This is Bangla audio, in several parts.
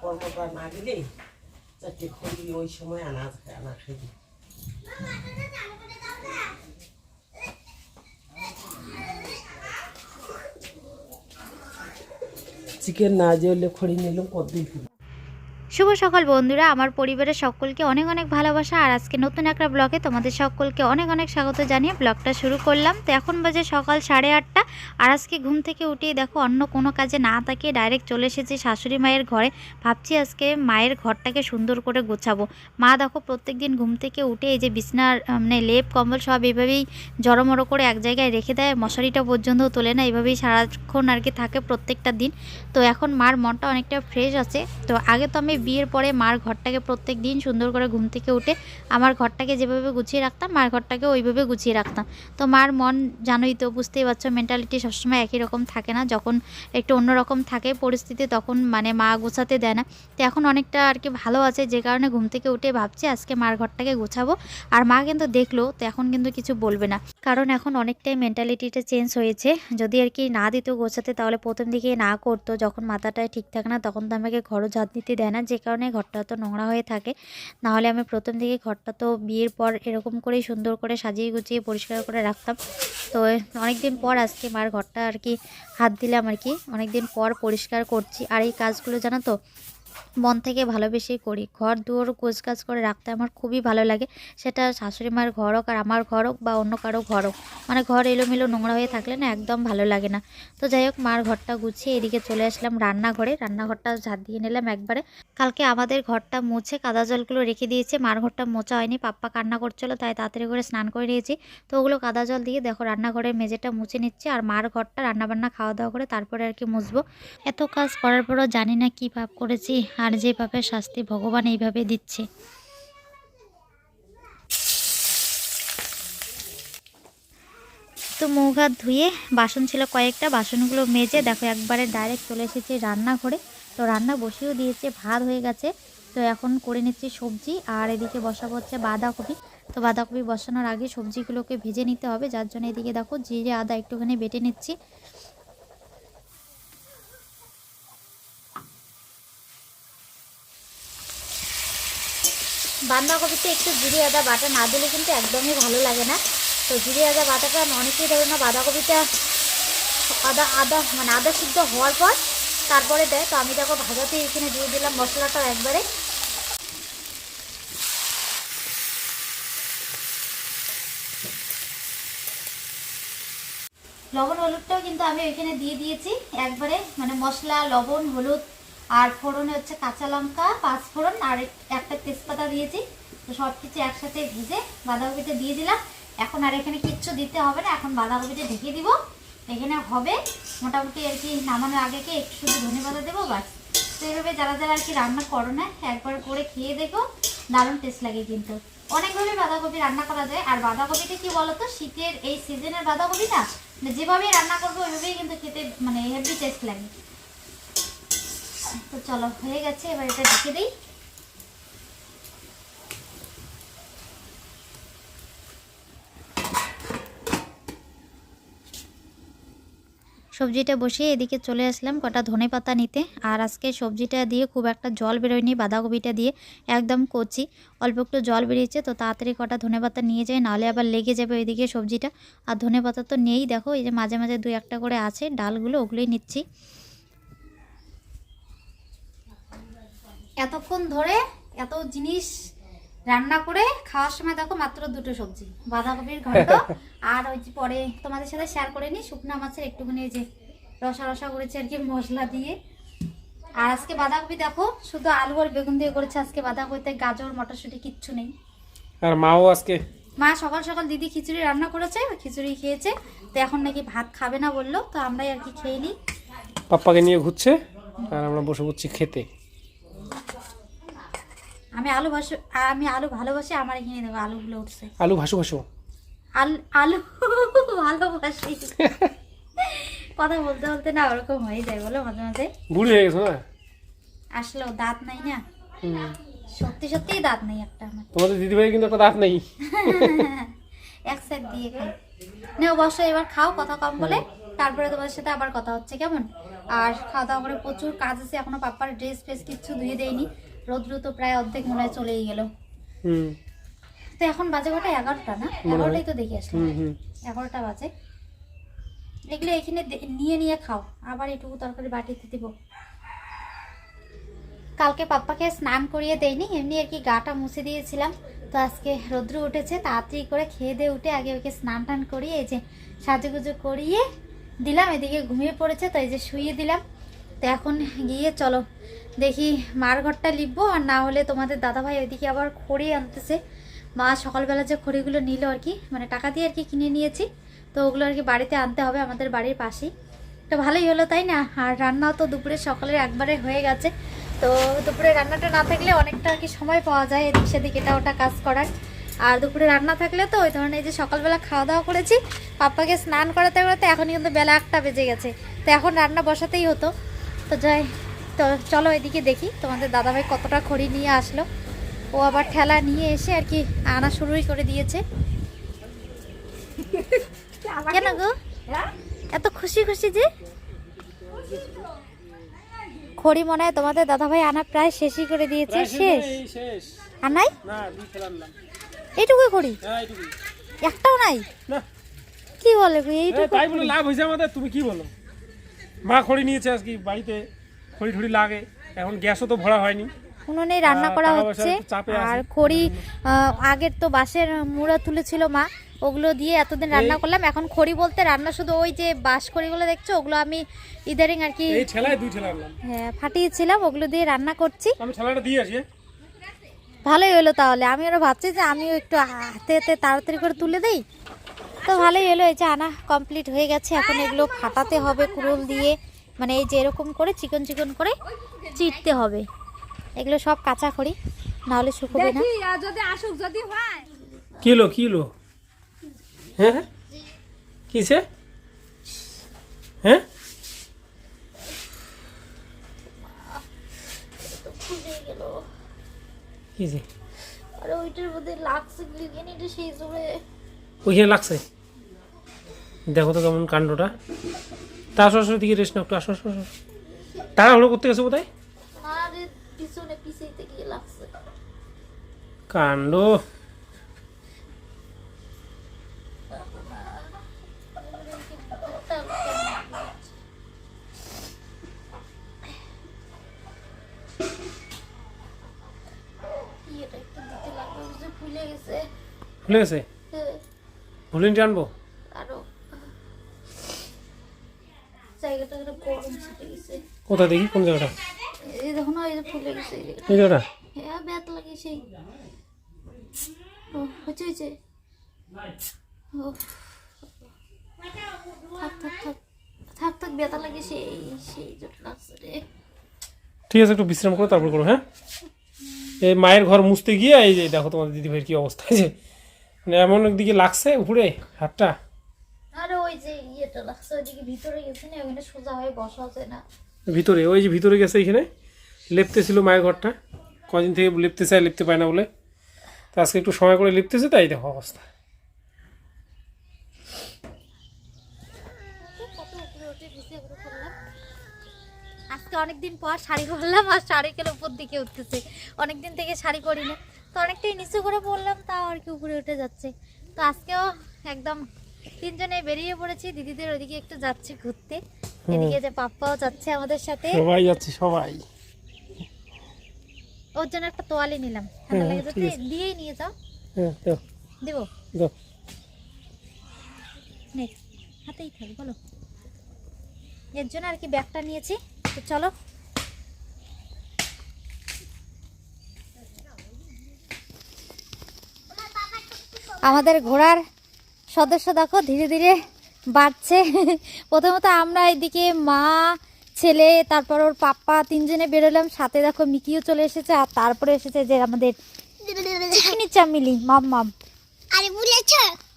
পর্বটা না গেলে চারটে খড়ি ওই সময় আনা আনা খেলি চিকেন না যে খড়ি নিলাম, কতদিন ফিরে শুভ সকাল বন্ধুরা। আমার পরিবারের সকলকে অনেক অনেক ভালোবাসা। আর আজকে নতুন একটা ব্লগে তোমাদের সকলকে অনেক অনেক স্বাগত জানিয়ে ব্লগটা শুরু করলাম। তো এখন বাজে সকাল সাড়ে আটটা। আর আজকে ঘুম থেকে উঠে দেখো অন্য কোনো কাজে না তাকিয়ে ডাইরেক্ট চলে এসেছি শাশুড়ি মায়ের ঘরে। ভাবছি আজকে মায়ের ঘরটাকে সুন্দর করে গোছাবো। মা দেখো প্রত্যেক দিন ঘুম থেকে উঠে এই যে বিছনার মানে লেপ, কম্বল সব এভাবেই জড়মড়ো করে এক জায়গায় রেখে দেয়। মশারিটা পর্যন্ত তোলে না, এভাবেই সারাক্ষণ আর কি থাকে প্রত্যেকটা দিন। তো এখন মার মনটা অনেকটা ফ্রেশ আছে। তো আগে তো আমি বিয়ের পরে মার ঘরটাকে প্রত্যেক দিন সুন্দর করে ঘুম থেকে উঠে আমার ঘরটাকে যেভাবে গুছিয়ে রাখতাম, মার ঘরটাকে ওইভাবে গুছিয়ে রাখতাম। তো মার মন জানোই তো, বুঝতেই পারছ মেন্টালিটি সবসময় একই রকম থাকে না। যখন একটু অন্যরকম থাকে পরিস্থিতি, তখন মানে মা গোছাতে দেয় না। তো এখন অনেকটা আর কি ভালো আছে, যে কারণে ঘুম থেকে উঠে ভাবছি আজকে মার ঘরটাকে গোছাবো। আর মা কিন্তু দেখল, তো এখন কিন্তু কিছু বলবে না। কারণ এখন অনেকটাই মেন্টালিটিটা চেঞ্জ হয়েছে। যদি আর কি না দিত গোছাতে, তাহলে প্রথম দিকে না করতো। যখন মাথাটায় ঠিক থাকে না, তখন তো আমাকে ঘরও ঝাঁট দিতে দেয় না যে কারণে ঘরটা তো নোংরা হয়ে থাকে, নাহলে আমি প্রথম থেকে ঘরটা তো বিয়ের পর এরকম করেই সুন্দর করে সাজিয়ে গুছিয়ে পরিষ্কার করে রাখতাম। তো অনেক দিন পর আজকে মার ঘরটা আর কি হাত দিলাম আর কি অনেক দিন পর পরিষ্কার করছি। আর এই কাজগুলো জানো তো মন থেকে ভালোবেসেই করি। ঘর, দুয়ার গোছ কাজ করে রাখতে আমার খুবই ভালো লাগে। সেটা শাশুড়ি মায়ের ঘর হোক আর আমার ঘর হোক বা অন্য কারও ঘর হোক। মানে ঘর এলোমেলো নোংরা হয়ে থাকলে না একদম ভালো লাগে না। তো যাই হোক, মার ঘরটা গুছিয়ে এদিকে চলে আসলাম রান্নাঘরে। রান্নাঘরটা ঝাঁট দিয়ে নিলাম একবারে। কালকে আমাদের ঘরটা মুছে কাদা জলগুলো রেখে দিয়েছে। মার ঘরটা মোচা হয়নি, পাপ্পা কান্না করছিল, তাই তাড়াতাড়ি করে স্নান করে নিয়েছি। তো ওগুলো কাদা জল দিয়ে দেখো রান্নাঘরের মেঝেটা মুছে নিচ্ছে আর মার ঘরটা রান্নাবান্না খাওয়া দাওয়া করে তারপরে আর কি মুছবো। এত কাজ করার পরও জানি না কী পাপ করেছি। আর যে পাপের শাস্তি ভগবান এইভাবে দিচ্ছে। তো মুখ হাত ধুয়ে বাসন ছিল কয়েকটা, বাসনগুলো মেজে দেখো একবারে ডাইরেক্ট চলে এসেছি রান্নাঘরে। তো রান্না বসিয়েও দিয়েছে, ভাত হয়ে গেছে। তো এখন করে নিচ্ছি সবজি আর এদিকে বসাবো হচ্ছে বাঁধাকপি। তো বাঁধাকপি বসানোর আগে সবজিগুলোকে ভেজে নিতে হবে, যার জন্য এদিকে দেখো জিরে আদা একটুখানি বেটে নিচ্ছি। বাঁধাকপিতে একটু জিরে, আদা বাটা না দিলে কিন্তু একদমই ভালো লাগে না। তো জিরে, আদা, বাটাটা অনেকেই ধরে না, বাঁধাকপিটা আদা আদা মানে আদা সিদ্ধ হওয়ার পর তারপরে দেয়। তো আমি দেখো ভাজাতে এখানে দিয়ে দিলাম মশলাটা একবারে। লবণ, হলুদটাও কিন্তু আমি ওইখানে দিয়ে দিয়েছি। একবারে মানে মশলা, লবণ, হলুদ আর ফোড়নে হচ্ছে কাঁচা লঙ্কা, পাঁচ ফোড়ন, আর একটা তেজপাতা দিয়েছি। তো সব কিছু একসাথে ভেজে বাঁধাকপিটা দিয়ে দিলাম। এখন আর এখানে কিচ্ছু দিতে হবে না, এখন বাঁধাকপিটা ঢেকে দিব। এখানে হবে মোটামুটি আর কি নামানোর আগে একটু ধনে পাতা দেবো বাস তো এইভাবে যারা যারা আর কি রান্না করো না, একবার করে খেয়ে দেখো, দারুণ টেস্ট লাগে কিন্তু। অনেকভাবে বাঁধাকপি রান্না করা যায়, আর বাঁধাকপিটা কি বলতো, শীতের এই সিজনের বাঁধাকপিটা মানে যেভাবেই রান্না করব, ওইভাবেই কিন্তু খেতে মানে হেভি টেস্ট লাগে। তো চলো, হয়ে গেছে, এবার এটা ঢেকে দিই। সবজিটা বসিয়ে এদিকে চলে আসলাম কটা ধনে পাতা নিতে। আর আজকে সবজিটা দিয়ে খুব একটা জল বেরোয়নি, বাঁধাকপিটা দিয়ে একদম কচি। অল্প একটু জল বেরিয়েছে, তো তাড়াতাড়ি কটা ধনে পাতা নিয়ে যায় নাহলে আবার লেগে যাবে ওইদিকে সবজিটা। আর ধনে পাতা তো নেই, দেখো, এই যে মাঝে মাঝে দুই একটা করে আছে, ডালগুলো ওগুলোই নিচ্ছি। এতক্ষণ ধরে এত জিনিস রান্না করে খাওয়ার সময় দেখো মাত্র দুটো সবজি বাঁধাকপির ঘন্ট আর ওই পরে তোমাদের সাথে শেয়ার করে নিই শুকনা মাছের একটুখানি ওই যে রসা রসা করেছে আর কি মশলা দিয়ে। আর আজকে বাঁধাকপি দেখো শুধু আলু আর বেগুন দিয়ে করেছে আজকে বাঁধাকপিতে গাজর মটরশুঁটি কিচ্ছু নেই। আর মাও আজকে? মা সকাল সকাল দিদি খিচুড়ি রান্না করেছে খিচুড়ি খেয়েছে তো এখন নাকি ভাত খাবে না বলল তো আমরাই আর কি খেয়ে নিই। পাপ্পাকে নিয়ে ঘুরছে আর আমরা বসে পড়ছি খেতে। আমি আলু ভাসু আমি আলু ভালোবাসি আমার এখানে দেখো আলুগুলো উঠছে। আলু ভাসু ভাসু। আলু আলু ভালোবাসি। কথা বলতে বলতে না ওরকম হয়ে যায় বলো মাঝে মাঝে। বুড়ি হয়ে গেছো না? আসলেও দাঁত নাই না? হুম। সত্যি দাঁত নেই একটা আমার। তোমাদের দিদিভাই কিন্তু একটা দাঁত নেই। এক সাইড দিয়ে খাই। নেও বসো এবার খাও কথা কম বলে। তারপরে তোমার সাথে আবার কথা হচ্ছে কেমন? আর খাওয়া দাওয়া করে প্রচুর কাজ আছে এখনও পাপ্পার ড্রেস ফ্রেস কিচ্ছু ধুয়ে দেয়নি। রৌদ্র তো প্রায় অর্ধেক মনে হয় চলেই গেল। তো এখন বাজে কটা? এগারোটা না? এগারোটাই তো দেখে আসলাম। এগারোটা বাজে। এগুলো এখানে নিয়ে নিয়ে খাও। আবার এটুকু তরকারি বাটিতে দিব। কালকে পাপ্পাকে স্নান করিয়ে দেয়নি এমনি আর কি গাটা মুছে দিয়েছিলাম। তো আজকে রৌদ্র উঠেছে তাড়াতাড়ি করে খেয়ে দিয়ে উঠে আগে ওকে স্নান টান করিয়ে এই যে সাজুগুজু করিয়ে দিলাম। এদিকে ঘুমিয়ে পড়েছে তো এই যে শুয়ে দিলাম। তো এখন গিয়ে চলো দেখি মার ঘরটা লিখব, আর না হলে তোমাদের দাদাভাই ওইদিকে আবার খড়ি আনতেছে। মা সকালবেলা যে খড়িগুলো নিল আর কি মানে টাকা দিয়ে আর কি কিনে নিয়েছি, তো ওগুলো আর কি বাড়িতে আনতে হবে আমাদের বাড়ির পাশেই। তো ভালোই হলো, তাই না? আর রান্নাও তো দুপুরে সকালের একবারে হয়ে গেছে। তো দুপুরে রান্নাটা না থাকলে অনেকটা আর কি সময় পাওয়া যায় এদিক সেদিক, এটা ওটা কাজ করার। আর দুপুরে রান্না থাকলে তো ওই ধরনের যে সকালবেলা খাওয়া দাওয়া করেছি, পাপ্পাকে স্নান করাতে করাতে এখন কিন্তু বেলা একটা বেজে গেছে। তো এখন রান্না বসাতেই হতো। তো যাই তো চলো এদিকে দেখি তোমাদের দাদাভাই কতটা খড়ি নিয়ে আসলো। ও আবার ঠেলা নিয়ে এসে আর কি আনা শুরুই করে দিয়েছে। কেন গো? এত খুশি খুশি যে? খড়ি মনে হয় তোমাদের দাদাভাই আনা প্রায় শেষই করে দিয়েছে শেষ। আনাই এইটুকুই খড়ি? হ্যাঁ একটাও নাই? কি বলে এইটুকু তাই বলে লাভ হয়েছে আমাদের তুমি কি বলো? মা খড়ি নিয়েছে আজকে বাড়িতে। খড়ি ঠড়ি লাগে। এখন গ্যাসও তো ভরা হয়নি। উনুনে রান্না করা হচ্ছে। আর খড়ি আগের তো বাঁশের মুড়া তুলেছিল মা ওগুলো দিয়ে এতদিন রান্না করলাম। এখন খড়ি বলতে রান্না শুধু ওই যে বাঁশ খড়িগুলো দেখছ ওগুলো আমি ইদারিং আর কি হ্যাঁ, ফাটিয়েছিলাম ওগুলো দিয়ে রান্না করছি। হ্যাঁ? ভালোই হলো তাহলে। আমি আরও ভাবছি যে আমিও একটু হাতে হাতে তাড়াতাড়ি করে তুলে দেই। তো ভালোই হলো এই যে আনা কমপ্লিট হয়ে গেছে। এখন এগুলো ফাটাতে হবে কুড়ুল দিয়ে। মানে এই যে এরকম করে চিকন চিকন করে চিটতে হবে। এগুলো সব কাঁচা খড়ি নাহলে শুকোবে না। কি হলো কি হলো হ্যাঁ। হ্যাঁ? কিসে? হ্যাঁ? কিসে? আর ওইটার মধ্যে লাগছে এটা সেই জোরে। ওইখানে লাগছে। দেখো তো কেমন কাণ্ডটা। তা আসো আসো দিকে রেস্ট নাও একটু আসো আসো আসো। তাড়াহুড়ো করতে গেছে গিয়ে লাগছে। কাণ্ড। ফুলে গেছে। ভুলে গেছে? হ্যাঁ, ভুলিনটি আনব কোথায় দেখি? কোন জায়গাটা? এই দেখো না এই যে ফুলে গেছে এই জায়গাটা। হ্যাঁ ব্যথা লাগে সেই। ও হচ্ছে ও থাক থাক থাক। থাক থাক ব্যথা লাগে সেই সেই জন্য লাগছে রে। ঠিক আছে একটু বিশ্রাম করো তারপর করো হ্যাঁ? এই মায়ের ঘর মুছতে গিয়ে এই যে দেখো তোমাদের দিদি ভাইয়ের কি অবস্থা হয়েছে মানে এমন একদিকে লাগছে উপরে হাতটা। আর ওই যে ইয়েটা লাগছে ওইদিকে ভিতরে গেছে না ওখানে সোজা হয়ে বসা যায় না। ভিতরে, ওই যে ভিতরে গেছে এখানে লেপতে ছিল মায়ের ঘরটা। কদিন থেকে লেপতে চায় লেপতে পায় না বলে। তো আজকে একটু সময় করে লেপতেছে, তাই দেখো অবস্থা। আজকে অনেকদিন পর শাড়ি পরলাম আর শাড়ি কেন উপর দিকে উঠতেছে? অনেকদিন থেকে শাড়ি পরি না তো অনেকটাই নিচু করে পরলাম তাও আর কি উপরে উঠে যাচ্ছে। তো আজকেও একদম তিনজনে বেরিয়ে পড়েছি। দিদিদের ওইদিকে একটু যাচ্ছে ঘুরতে। এদিকে যে পাপ্পাও যাচ্ছে আমাদের সাথে। সবাই যাচ্ছে সবাই। ওর জন্য একটা তোয়ালি নিলাম। ঠান্ডা হ্যাঁ, লেগে দিয়েই নিয়ে যাও। হ্যাঁ দাও। দেবো? দাও। নে হাতেই থাক বলো। এর জন্য আর কি ব্যাগটা নিয়েছি তো চলো। আমাদের ঘোড়ার সদস্য দেখো ধীরে ধীরে বাড়ছে। প্রথমত আমরা এদিকে মা ছেলে তারপর ওর পাপ্পা তিনজনে বেরোলাম। সাথে দেখো মিকিও চলে এসেছে আর তারপরে এসেছে যে আমাদের চিকনি চামিলি মাম মাম। আরে বলেছ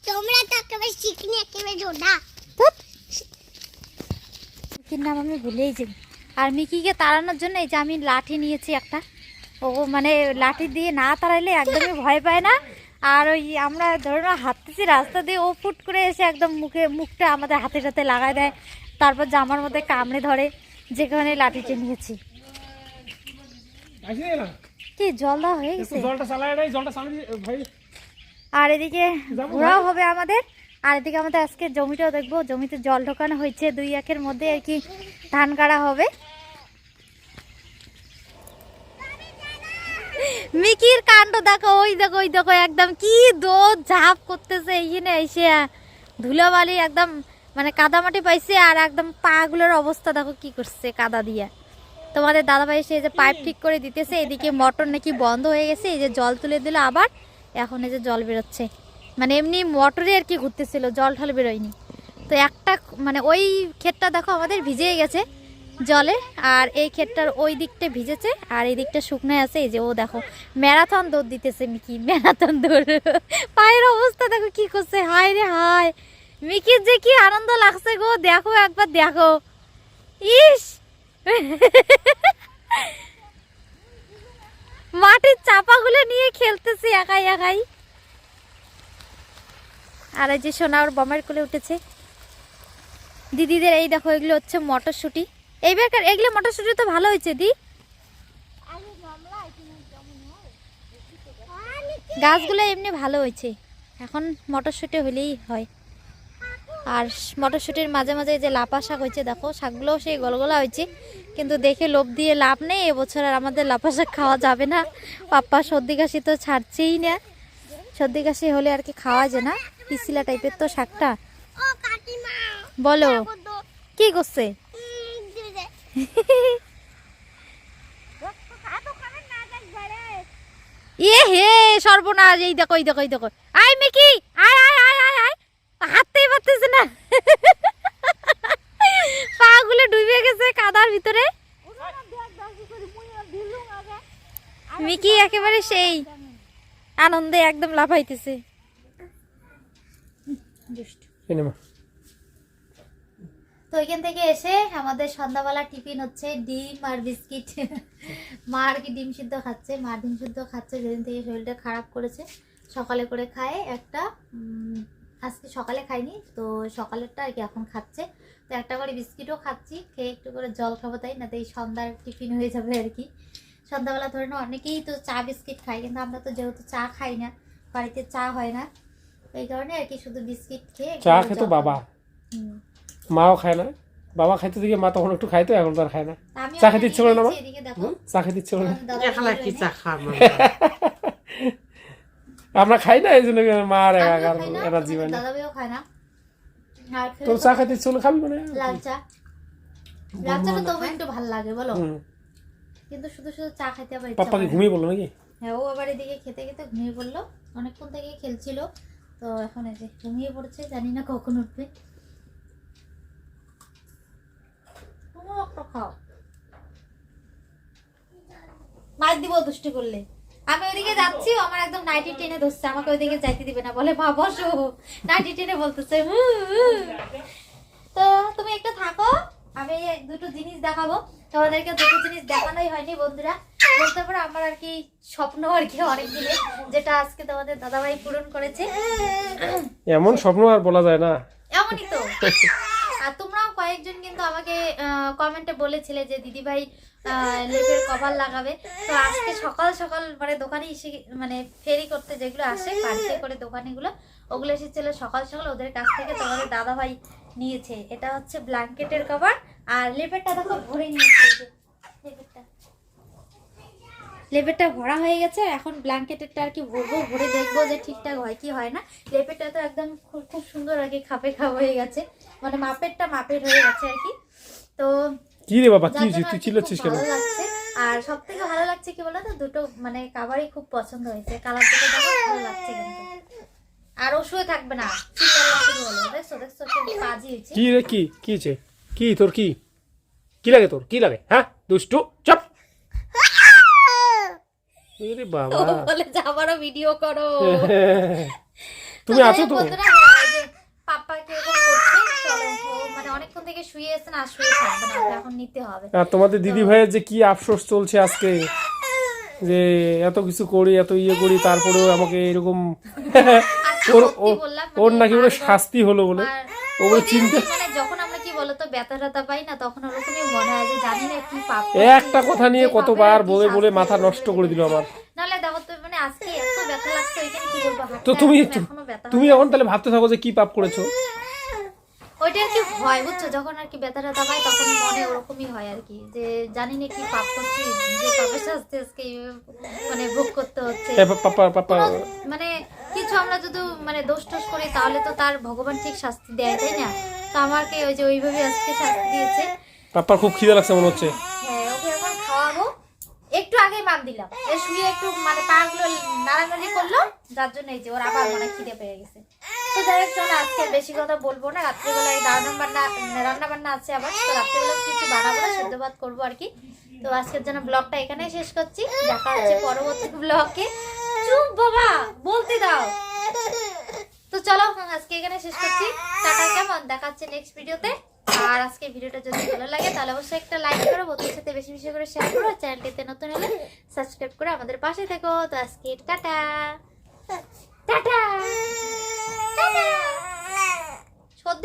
তোমরা তো একেবারে শিখনি একেবারে জোড়া। মিকির নাম আমি ভুলেই যাই। আর মিকিকে তাড়ানোর জন্য এই যে আমি লাঠি নিয়েছি একটা। ও মানে লাঠি দিয়ে না তাড়াইলে একদমই ভয় পায় না। আর ওই আমরা ধরো না হাঁটতেছি রাস্তা দিয়ে ও ফুট করে এসে একদম মুখে মুখটা আমাদের হাতে সাথে লাগায় দেয়। তারপর জামার মধ্যে কামড়ে ধরে যেখানে লাঠিটা নিয়েছি কি জল দেওয়া হয়ে গেছে? আর এদিকে ঘোরাও হবে আমাদের। আর এদিকে আমাদের আজকে জমিটাও দেখব জমিতে জল ঢোকানো হয়েছে দুই একের মধ্যে আর কি ধান কাটা হবে। মিকির কাণ্ড দেখো, ওই দেখো ওই দেখো, একদম কি দোদ ঝাপ করতেছে এইখানে এসে। ধুলাবালি একদম মানে কাদামাটি পাইছে আর একদম পাগুলোর অবস্থা দেখো কি করছে কাদা দিয়ে। তোমাদের দাদাভাই এসে যে পাইপ ঠিক করে দিতেছে, এদিকে মোটর নাকি বন্ধ হয়ে গেছে, এই যে জল তুলে দিল আবার, এখন এই যে জল বেরোচ্ছে। মানে এমনি মোটরে আর কি ঘুরতেছিল জল ঠল বেরোয়নি। তো একটা মানে ওই ক্ষেতটা দেখো আমাদের ভিজে গেছে জলে, আর এই ক্ষেতটার ওই দিকটা ভিজেছে, আর এই দিকটা শুকনো আছে, এই যে ও দেখো, ম্যারাথন দৌড় দিতেছে মিকি, ম্যারাথন দৌড়। পায়ের অবস্থা দেখো কি করছে, হায় রে হায়। মিকির যে কি আনন্দ লাগছে গো, দেখো একবার, দেখো। ইস! মাটির চাপাগুলো নিয়ে খেলতেছি একাই একাই। আর এই যে সোনা ওর বমের কোলে উঠেছে। দিদিদের এই দেখো, এগুলো হচ্ছে মটরশুঁটি। এইবার এগুলো মটরশুঁটি তো ভালো হয়েছে, দি। গাছগুলো এমনি ভালো হয়েছে। এখন মটরশুঁটি হলেই হয়। আর মটরশুঁটির মাঝে মাঝে যে লাপা শাক হয়েছে, দেখো, শাকগুলোও সেই গলগলা হয়েছে। কিন্তু দেখে লোভ দিয়ে লাভ নেই, এবছর আর আমাদের লাপা শাক খাওয়া যাবে না। পাপ্পা সর্দি কাশি তো ছাড়ছেই না। সর্দি কাশি হলে আর কি খাওয়া যায় না। পিসিলা টাইপের তো শাকটা। বলো, কি করছে উম, দিবে। এত খাবেন না দেখ ঘরে। এ হে, সর্বনাশ, এই দেখো এই দেখো এই দেখো। আয়, মিকি, আয় আয় আয় আয় আয়। হাততেই পারতেছে না। পা গুলো ডুবে গেছে কাদার ভিতরে। মিকি একেবারে সেই আনন্দে একদম লাফাইতেছে। তো এখান থেকে এসে আমাদের সন্ধ্যাবেলা টিফিন হচ্ছে ডিম আর বিস্কিট। মা আর কি ডিম সিদ্ধ খাচ্ছে মা ডিম সিদ্ধ খাচ্ছে যেদিন থেকে শরীরটা খারাপ করেছে সকালে করে খায় একটা আজকে সকালে খাইনি তো সকালেরটা আর কি এখন খাচ্ছে। তো একটা করে বিস্কিটও খাচ্ছি খেয়ে একটু করে জল খাব তাই না তো এই সন্ধ্যার টিফিন হয়ে যাবে আর কি। সন্ধ্যাবেলা ধরে না অনেকেই তো চা বিস্কিট খায় কিন্তু আমরা তো যেহেতু চা খাই না বাড়িতে চা হয় না এই কারণে আর কি শুধু বিস্কিট খেয়ে চা খেত বাবা। হুম। মাও খায় না। বাবা খাইতে দিকে মা তখন একটু খাইতো এখন তো আর খায় না। চা খেতে ইচ্ছে করে না? চা খেতে ইচ্ছে করে না। চা আমরা খাই না এই জন্য মা আর এনার্জি খায় না। তোর চা খেতে ইচ্ছে হলে খাবি মানে? লাল চা। লাল চাটা তবু একটু ভালো লাগে বলো? কিন্তু শুধু শুধু চা খেতে আবার ইচ্ছা। ঘুমিয়ে নাকি? হ্যাঁ ও আবার এদিকে খেতে খেতে ঘুমিয়ে পড়ল। অনেকক্ষণ থেকে খেলছিল। তো এখন এই যে ঘুমিয়ে পড়েছে জানি না কখন উঠবে তুমিও একটা খাও মার দিব দুষ্টি করলে। আমি যাচ্ছি আমার একদম নাইটি টেনে ধরছে আমাকে ওইদিকে যাইতে দিবে না বলে মা বসো। নাইটি টেনে বলতেছে। তো তুমি একটু থাকো আমি দুটো জিনিস দেখাবো। তোমাদেরকে দুটো জিনিস দেখানোই হয়নি বন্ধুরা। বলতে পারো আমার আর কি স্বপ্ন আর কি অনেক দিনের যেটা আজকে তোমাদের দাদাভাই পূরণ করেছে। এমন স্বপ্ন আর বলা যায় না। এমনই তো। কয়েকজন কিন্তু আমাকে কমেন্টে বলেছিলে যে দিদি ভাই লেপের কভার লাগাবে। তো আজকে সকাল সকাল মানে দোকানে এসে মানে ফেরি করতে যেগুলো আসে বাড়িতে করে দোকানিগুলো, ওগুলো এসেছিল সকাল সকাল। ওদের কাছ থেকে তোমাদের দাদা ভাই নিয়েছে। এটা হচ্ছে ব্ল্যাঙ্কেটের কভার আর লেপেরটা দেখো, ভরে নিয়েছে লেপেরটা। লেপেরটা ভরা হয়ে গেছে এখন ব্ল্যাঙ্কেটেরটা আর কি ভরবো ভরে দেখব যে ঠিকঠাক হয় কি হয় না। লেপেরটা তো একদম খুব খুব সুন্দর আর কি খাপে খাপ হয়ে গেছে। মানে মাপেরটা মাপের হয়ে গেছে আর কি। তো কি রে বাবা কি তুই চিল্লাচ্ছিস কেন? আর সব থেকে ভালো লাগছে কি বলতো দুটো মানে কাভারই খুব পছন্দ হয়েছে। কালার দুটো দেখো ভালো লাগছে কিন্তু। আর ও শুয়ে থাকবে না। কি রে কি কি তোর কি? কি লাগে তোর? কি লাগে? হ্যাঁ দুষ্টু চপ। বাবা। বলে যে ভিডিও করো। তুমি আছো তো? বন্ধুরা, হ্যাঁ, এই যে পাপ্পা কীরকম করছে চলো ও মানে অনেকক্ষণ থেকে শুয়ে আছে আর শুয়ে থাকবে না এখন নিতে হবে। আর তোমাদের দিদি ভাইয়ের যে কি আফসোস চলছে আজকে? যে এত কিছু করি এত ইয়ে করি তারপরেও আমাকে এরকম ওর ওর- মানে নাকি বলে শাস্তি হলো বলে। ও বলে চিন্তা মানে যখন আমরা কি বলতো বলতো ব্যথা ট্যাথা পাই না? তখন ওরকমই মনে হয় যে জানি না কি পাপ একটা কথা নিয়ে কতবার বলে বলে মাথা নষ্ট করে দিল আমার। দেখো তো মানে আজকে এত ব্যথা লাগছে এখানে কি বলব? তো তুমি তুমি এখন তাহলে ভাবতে থাকো যে কি পাপ করেছ। ওইটা আর কি হয় বুঝছ? যখন আর কি ব্যথা ট্যাথা পাই তখন মনে ওরকমই হয় আর কি যে জানি না কি পাপ করছি যে পাপের শাস্তি আজকে মানে ভোগ করতে হচ্ছে। মানে কিছু আমরা যদি মানে দোষ টোষ করি তাহলে তো তার ভগবান ঠিক শাস্তি দেয় তাই না? তো আমাকে ওই যে ওইভাবে আজকে শাস্তি দিয়েছে। পাপার খুব খিদে লাগছে মনে হচ্ছে। হ্যাঁ ওকে এখন খাওয়াবো। একটু আগেই মাপ দিলাম। এ শুয়ে একটু মানে পাগুলো নাড়ানাড়ি করল যার জন্য এই যে ওর আবার মনে খিদে পেয়ে গেছে। তো যাই হোক চলো আজকে বেশি কথা বলব না। রাত্রিবেলায় রান্না বান্না রান্না বান্না আছে আবার। তো রাত্রিবেলা কিছু বানাবো না সেদ্ধ ভাত করব আর কি। তো আজকের জন্য ব্লগটা এখানেই শেষ করছি। দেখা হচ্ছে পরবর্তী ব্লগে। চুপ বাবা বলতে দাও। তো চলো আজকে এখানে শেষ করছি। টাটা, কেমন? দেখাচ্ছে নেক্সট ভিডিওতে। আর আজকে ভিডিওটা যদি ভালো লাগে, তাহলে অবশ্যই একটা লাইক করো বন্ধুর সাথে বেশি বেশি করে শেয়ার করো, চ্যানেলটিতে নতুন হলে সাবস্ক্রাইব করে আমাদের পাশে থেকো। তো আজকে টাটা। টাটা! টাটা!